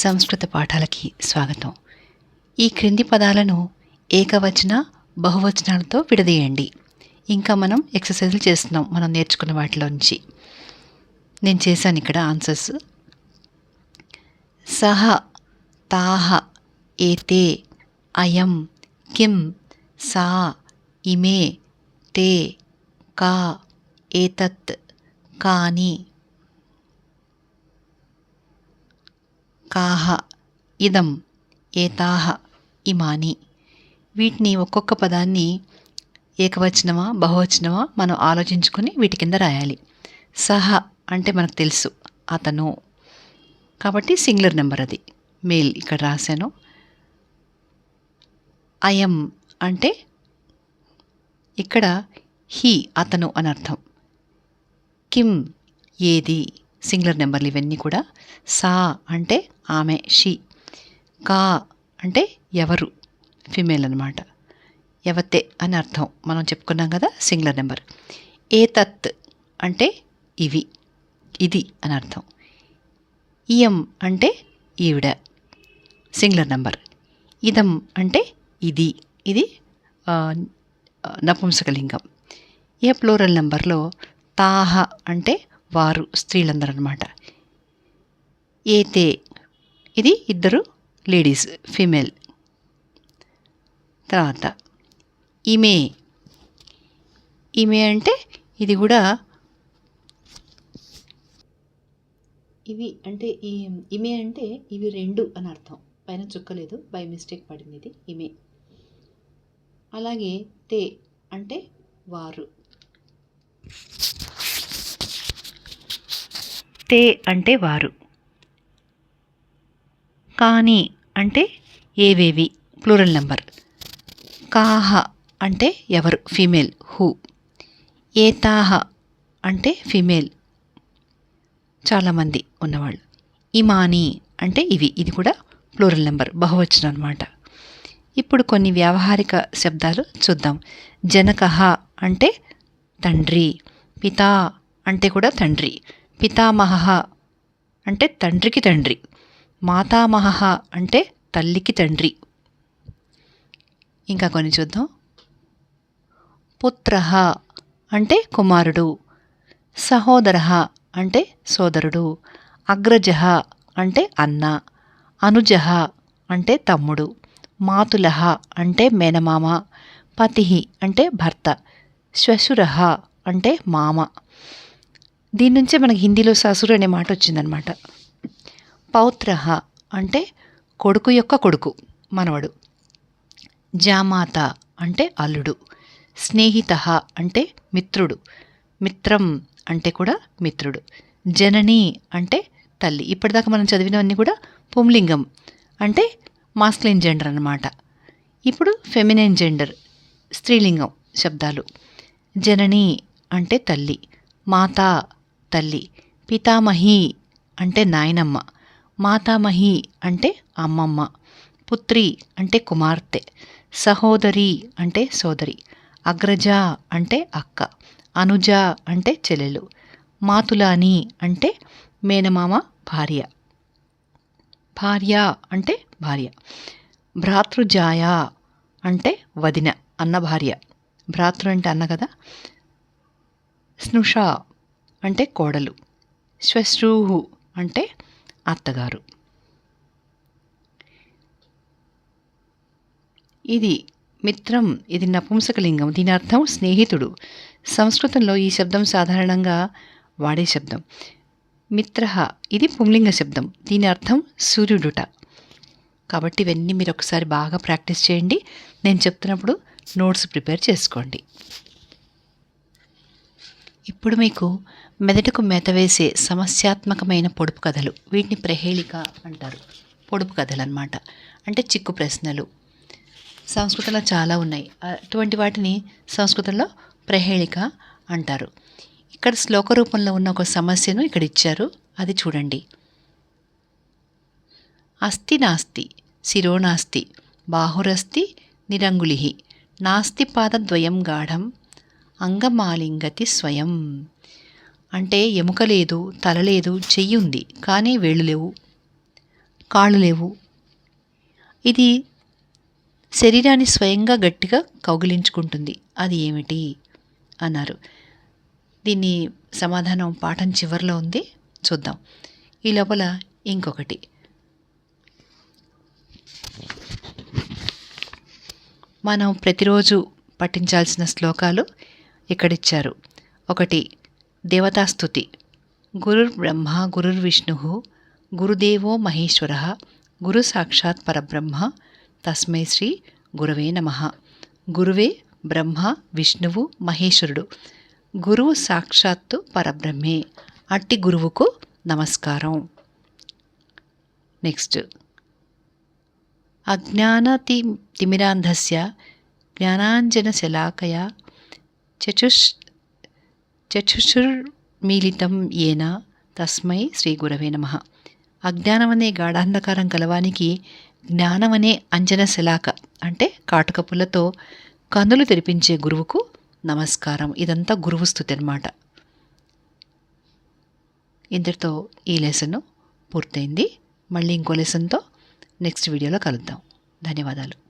సంస్కృత పాఠాలకి స్వాగతం. ఈ క్రింది పదాలను ఏకవచన బహువచనాలతో విడదీయండి. ఇంకా మనం ఎక్సర్సైజులు చేస్తున్నాం మనం నేర్చుకున్న వాటిలో నుంచి. నేను చేశాను ఇక్కడ ఆన్సర్స్. సహ తాహ ఏతే అయం కిం సా ఇమే తే కా ఏతత్ కాని. కాహ ఇదం ఏతాహ ఇమాని. వీటిని ఒక్కొక్క పదాన్ని ఏకవచనమా బహువచనమా మనం ఆలోచించుకొని వీటి కింద రాయాలి. సహ అంటే మనకు తెలుసు అతను. కాబట్టి సింగులర్ నెంబర్ అది. మేల్ ఇక్కడ రాశాను. అయం అంటే ఇక్కడ హీ అతను అని అర్థం. కిమ్ ఏది? సింగులర్ నెంబర్లు ఇవన్నీ కూడా. సా అంటే ఆమె షీ. కా అంటే ఎవరు? ఫిమేల్ అనమాట ఎవతే అని అర్థం. మనం చెప్పుకున్నాం కదా సింగులర్ నెంబర్. ఏ తత్ అంటే ఇవి. ఇది అని అర్థం. ఇయం అంటే ఈవిడ. Singular number. ఇదం అంటే ఇది. ఇది నపుంసకలింగం. ఏ ప్లూరల్ నెంబర్లో తాహ అంటే వారు స్త్రీలందరూ అనమాట ఏతే ఇది ఇద్దరు లేడీస్ ఫీమేల్. తర్వాత ఈమె. ఈమె అంటే ఇది కూడా ఇవి అంటే ఈ ఇమే అంటే ఇవి రెండు అని అర్థం. పైన చుక్కలేదు బై మిస్టేక్ పడింది ఇది ఇమే అలాగే తే అంటే వారు. తే అంటే వారు. కానీ అంటే ఏవేవి? Plural number. కాహ అంటే ఎవరు? ఫీమేల్. హూ. ఏతాహ అంటే ఫీమేల్. చాలామంది ఉన్నవాళ్ళు. ఇమాని అంటే ఇవి. ఇది కూడా ప్లూరల్ నెంబర్. బహువచనం అనమాట ఇప్పుడు కొన్ని వ్యావహారిక శబ్దాలు చూద్దాం. జనకహ అంటే తండ్రి. పితా అంటే కూడా తండ్రి. పితామహ అంటే తండ్రికి తండ్రి. మాతామహ అంటే తల్లికి తండ్రి. ఇంకా కొన్ని చూద్దాం. పుత్ర అంటే కుమారుడు. సహోదర అంటే సోదరుడు. అగ్రజ అంటే అన్న. అనుజ అంటే తమ్ముడు. మాతుల అంటే మేనమామ. పతి అంటే భర్త. శ్వశుర అంటే మామ. దీని నుంచే మనకి హిందీలో ససురు అనే మాట వచ్చిందనమాట. పౌత్ర అంటే కొడుకు యొక్క కొడుకు మనవడు. జామాత అంటే అల్లుడు. స్నేహిత అంటే మిత్రుడు. మిత్రం అంటే కూడా మిత్రుడు. జనని అంటే తల్లి. ఇప్పటిదాకా మనం చదివినవన్నీ కూడా పుంలింగం అంటే మాస్కులైన్ జెండర్ అన్నమాట. ఇప్పుడు ఫెమినైన్ జెండర్ స్త్రీలింగం శబ్దాలు. జనని అంటే తల్లి. మాత తల్లి. పితామహి అంటే నాయనమ్మ. మాతామహి అంటే అమ్మమ్మ పుత్రి అంటే కుమార్తె సహోదరి అంటే సోదరి అగ్రజ అంటే అక్క అనుజ అంటే చెల్లెలు మాతులాని అంటే మేనమామ భార్య. భార్య అంటే భార్య. భ్రాతృజాయ అంటే వదిన అన్న భార్య. భ్రాతృ అంటే అన్న కదా? స్నుష అంటే కోడలు. శ్వశ్రూహు అంటే అత్తగారు. ఇది మిత్రం ఇది నపుంసకలింగం. దీని అర్థం స్నేహితుడు. సంస్కృతంలో ఈ శబ్దం సాధారణంగా వాడే శబ్దం. మిత్ర ఇది పుంలింగ శబ్దం. దీని అర్థం సూర్యుడుట. కాబట్టి ఇవన్నీ మీరు ఒకసారి బాగా ప్రాక్టీస్ చేయండి. నేను చెప్తున్నప్పుడు నోట్స్ ప్రిపేర్ చేసుకోండి. ఇప్పుడు మీకు మెదడుకు మేత వేసే సమస్యాత్మకమైన పొడుపు కథలు. వీటిని ప్రహేళిక అంటారు. పొడుపు కథలు అన్నమాట అంటే చిక్కు ప్రశ్నలు. సంస్కృతంలో చాలా ఉన్నాయి. అటువంటి వాటిని సంస్కృతంలో ప్రహేళిక అంటారు. ఇక్కడ శ్లోక రూపంలో ఉన్న ఒక సమస్యను ఇక్కడ ఇచ్చారు. అది చూడండి. అస్థి నాస్తి శిరోనాస్తి బాహురస్తి నిరంగులి నాస్తి పాదద్వయం గాఢం అంగమాలింగతి స్వయం. అంటే ఎముక లేదు తల లేదు చెయ్యి ఉంది కానీ వేళ్ళు లేవు కాళ్ళు లేవు. ఇది శరీరాన్ని స్వయంగా గట్టిగా కౌగిలించుకుంటుంది. అది ఏమిటి? అన్నారు. దీన్ని సమాధానం పాఠం చివరిలో ఉంది. చూద్దాం. ఈ లోపల ఇంకొకటి. మనం ప్రతిరోజు పఠించాల్సిన శ్లోకాలు ఇక్కడిచ్చారు. ఒకటి దేవతాస్తుతి. గురుర్బ్రహ్మ గురుర్విష్ణు గురుర్ గురుదేవో మహేశ్వర గురు సాక్షాత్ పరబ్రహ్మ తస్మై శ్రీ గురవే నమ. గురువే బ్రహ్మ విష్ణువు మహేశ్వరుడు. గురువు సాక్షాత్తు పరబ్రహ్మే. అట్టి గురువుకు నమస్కారం. నెక్స్ట్. అజ్ఞానతి తిమిరాంధస్య జ్ఞానాంజనశలాకయ చతుష్ చక్షుషుర్మీలితం ఏన? తస్మై శ్రీ గురవే నమ. అజ్ఞానమనే గాఢాంధకారం కలవానికి జ్ఞానమనే అంజన శలాక అంటే కాటుకపుల్లతో కన్నులు తెరిపించే గురువుకు నమస్కారం. ఇదంతా గురువు స్థుతి అనమాట ఇంతటితో ఈ లెసన్ పూర్తయింది. మళ్ళీ ఇంకో లెసన్తో నెక్స్ట్ వీడియోలో కలుద్దాం. ధన్యవాదాలు.